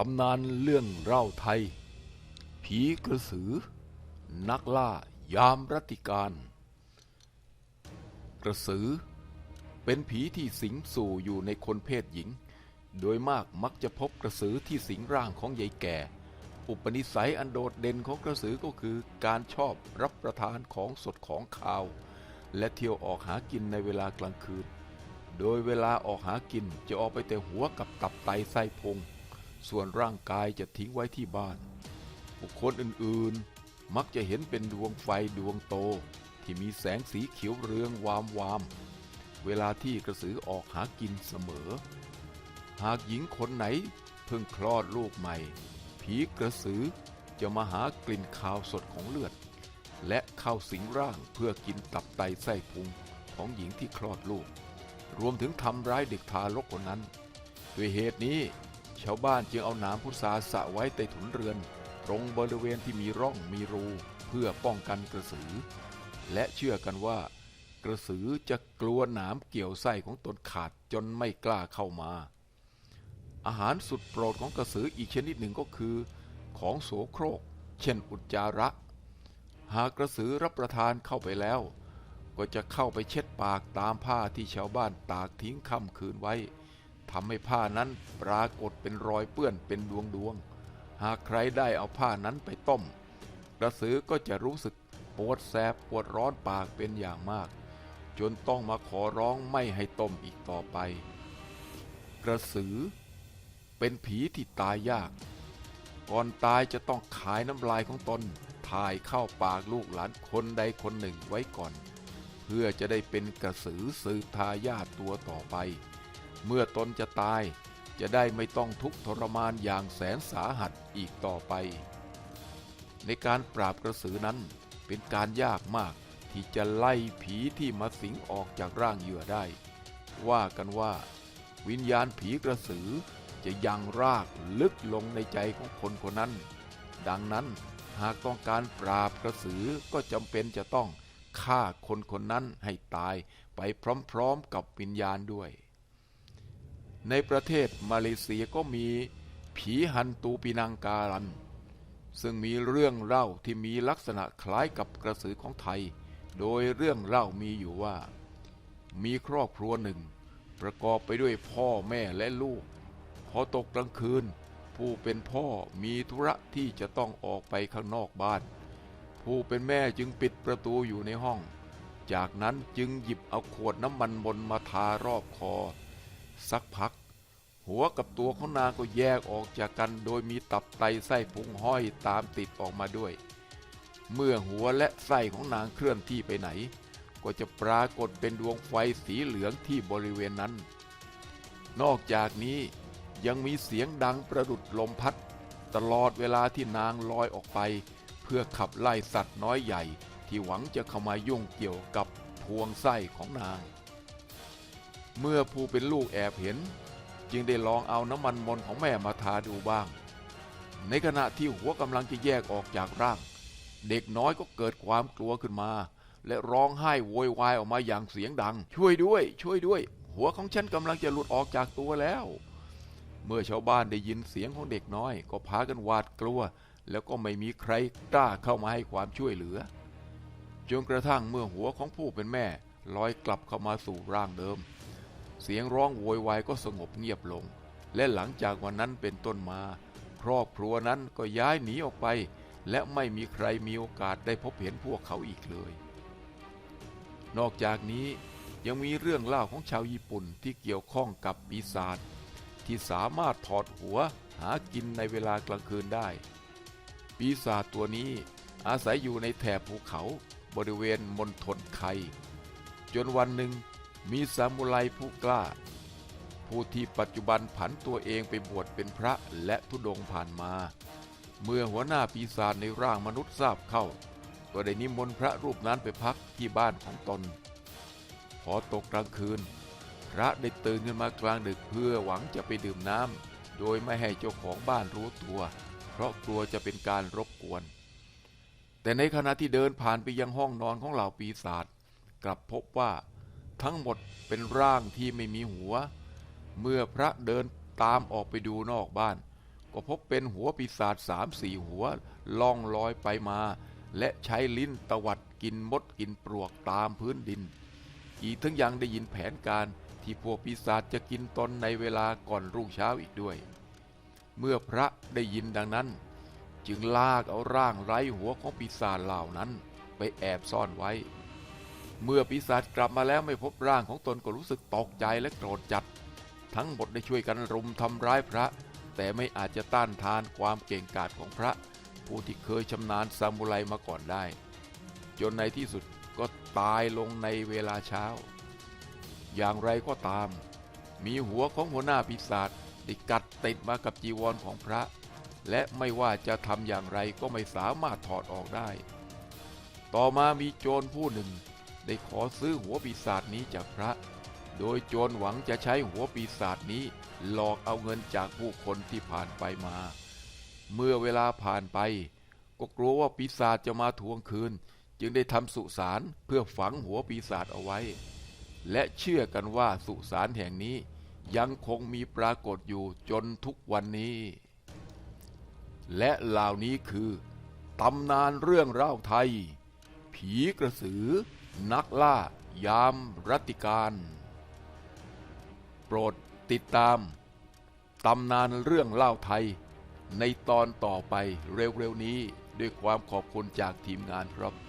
ตำนานเรื่องเล่าไทย ผีกระสือ นักล่ายามรัติการ กระสือ เป็นผีที่สิงสู่อยู่ในคนเพศหญิง โดยมากมักจะพบกระสือที่สิงร่างของยายแก่ อุปนิสัยอันโดดเด่นของกระสือก็คือการชอบรับประทานของสดของขาว และเที่ยวออกหากินในเวลากลางคืน โดยเวลาออกหากินจะออกไปแต่หัวกับตับไตไส้พุง ส่วนร่างกายจะทิ้งไว้ที่บ้าน บุคคลอื่นๆ มักจะเห็นเป็นดวงไฟดวงโต ที่มีแสงสีเขียวเรืองวามวาม เวลาที่กระสือออกหากินเสมอ หากหญิงคนไหนเพิ่งคลอดลูกใหม่ ผีกระสือจะมาหากลิ่นคาวสดของเลือด และเข้าสิงร่างเพื่อกินตับไตไส้พุงของหญิงที่คลอดลูก รวมถึงทำร้ายเด็กทารกคนนั้น ด้วยเหตุนี้ ชาวบ้านจึงเอาหนามพุทราสะไว้ใต้ถุนเรือน ตรงบริเวณที่มีร่องมีรูเพื่อป้องกันกระสือ และเชื่อกันว่า กระสือจะกลัวหนามเกี่ยวไส้ของตนขาดจนไม่กล้าเข้ามา อาหารสุดโปรดของกระสืออีกชนิดหนึ่งก็คือ ของโสโครก เช่นอุจจาระ หากกระสือรับประทานเข้าไปแล้ว ก็จะเข้าไปเช็ดปากตามผ้าที่ชาวบ้านตากทิ้งค่ำคืนไว้ ทำให้ผ้านั้นปรากฏเป็นรอยเปื้อนเป็นดวงดวง หากใครได้เอาผ้านั้นไปต้ม กระสือก็จะรู้สึกปวดแสบปวดร้อนปากเป็นอย่างมาก จนต้องมาขอร้องไม่ให้ต้มอีกต่อไป กระสือ เป็นผีที่ตายยาก ก่อนตายจะต้องขายน้ำลายของตนถ่ายเข้าปากลูกหลานคนใดคนหนึ่งไว้ก่อน เพื่อจะได้เป็นกระสือสืบทายาทตัวต่อไป เมื่อตนจะตายจะได้ไม่ต้องทุกข์ทรมานอย่างแสนสาหัสอีกต่อไป ในการปราบกระสือนั้นเป็นการยากมากที่จะไล่ผีที่มาสิงออกจากร่างเหยื่อได้ ว่ากันว่า วิญญาณผีกระสือจะยังรากลึกลงในใจของคนคนนั้น ดังนั้นหากต้องการปราบกระสือก็จำเป็นจะต้องฆ่าคนคนนั้นให้ตายไปพร้อมๆกับวิญญาณด้วย ในประเทศมาเลเซียก็มีผีฮันตูปีนังการัน ซึ่งมีเรื่องเล่าที่มีลักษณะคล้ายกับกระสือของไทย โดยเรื่องเล่ามีอยู่ว่า มีครอบครัวหนึ่ง ประกอบไปด้วยพ่อแม่และลูก พอตกกลางคืน ผู้เป็นพ่อมีธุระที่จะต้องออกไปข้างนอกบ้าน ผู้เป็นแม่จึงปิดประตูอยู่ในห้อง จากนั้นจึงหยิบเอาขวดน้ำมันมนมาทารอบคอ สักพัก หัวกับตัวของนางก็แยกออกจากกันโดยมีตับไตไส้พุงห้อยตามติดออกมาด้วย เมื่อหัวและไส้ของนางเคลื่อนที่ไปไหน ก็จะปรากฏเป็นดวงไฟสีเหลืองที่บริเวณนั้น นอกจากนี้ยังมีเสียงดังประดุดลมพัด ตลอดเวลาที่นางลอยออกไป เพื่อขับไล่สัตว์น้อยใหญ่ที่หวังจะเข้ามายุ่งเกี่ยวกับพวงไส้ของนาง เมื่อผู้เป็นลูกแอบเห็น จึงได้ลองเอาน้ำมันมนของแม่มาทาดูบ้าง ในขณะที่หัวกำลังจะแยกออกจากร่าง เด็กน้อยก็เกิดความกลัวขึ้นมา และร้องไห้โวยวายออกมาอย่างเสียงดัง ช่วยด้วย ช่วยด้วย หัวของฉันกำลังจะหลุดออกจากตัวแล้ว เมื่อชาวบ้านได้ยินเสียงของเด็กน้อย ก็พากันหวาดกลัว แล้วก็ไม่มีใครกล้าเข้ามาให้ความช่วยเหลือจนกระทั่งเมื่อหัวของผู้เป็นแม่ลอยกลับเข้ามาสู่ร่างเดิม เสียงร้องโวยวายก็สงบเงียบลง และหลังจากวันนั้นเป็นต้นมา ครอบครัวนั้นก็ย้ายหนีออกไป และไม่มีใครมีโอกาสได้พบเห็นพวกเขาอีกเลย นอกจากนี้ยังมีเรื่องเล่าของชาวญี่ปุ่นที่เกี่ยวข้องกับปีศาจที่สามารถถอดหัวหากินในเวลากลางคืนได้ ปีศาจตัวนี้อาศัยอยู่ในแถบภูเขาบริเวณมณฑลไค จนวันหนึ่ง มีซามูไรผู้กล้า ผู้ที่ปัจจุบันผันตัวเองไปบวชเป็นพระและทุดงผ่านมา เมื่อหัวหน้าปีศาจในร่างมนุษย์ทราบเข้า ก็ได้นิมนต์พระรูปนั้นไปพักที่บ้านของตน พอตกกลางคืน พระได้ตื่นขึ้นมากลางดึกเพื่อหวังจะไปดื่มน้ำโดยไม่ให้เจ้าของบ้านรู้ตัว เพราะกลัวจะเป็นการรบกวน แต่ในขณะที่เดินผ่านไปยังห้องนอนของเหล่าปีศาจกลับพบว่า ทั้งหมดเป็นร่างที่ไม่มีหัว เมื่อพระเดินตามออกไปดูนอกบ้าน ก็พบเป็นหัวปีศาจสามสี่หัวล่องลอยไปมา และใช้ลิ้นตวัดกินมดกินปลวกตามพื้นดิน อีกทั้งยังได้ยินแผนการที่พวกปีศาจจะกินตนในเวลาก่อนรุ่งเช้าอีกด้วย เมื่อพระได้ยินดังนั้น จึงลากเอาร่างไร้หัวของปีศาจเหล่านั้นไปแอบซ่อนไว้ เมื่อปีศาจกลับมาแล้วไม่พบร่างของตนก็รู้สึกตกใจและโกรธจัด ทั้งหมดได้ช่วยกันรุมทำร้ายพระ แต่ไม่อาจจะต้านทานความเก่งกาจของพระ ผู้ที่เคยชำนาญซามูไรมาก่อนได้ จนในที่สุดก็ตายลงในเวลาเช้า อย่างไรก็ตาม มีหัวของหัวหน้าปีศาจได้กัดติดมากับจีวรของพระ และไม่ว่าจะทำอย่างไรก็ไม่สามารถถอดออกได้ ต่อมามีโจรผู้หนึ่ง ได้ขอซื้อหัวปีศาจนี้จากพระ โดยโจรหวังจะใช้หัวปีศาจนี้หลอกเอาเงินจากผู้คนที่ผ่านไปมา เมื่อเวลาผ่านไป ก็กลัวว่าปีศาจจะมาทวงคืน จึงได้ทำสุสานเพื่อฝังหัวปีศาจเอาไว้ และเชื่อกันว่าสุสานแห่งนี้ยังคงมีปรากฏอยู่จนทุกวันนี้ และเหล่านี้คือตำนานเรื่องเล่าไทย ผีกระสือ นักล่ายามรัติการ โปรดติดตาม ตำนานเรื่องเล่าไทย ในตอนต่อไปเร็วๆนี้ด้วยความขอบคุณจากทีมงานครับ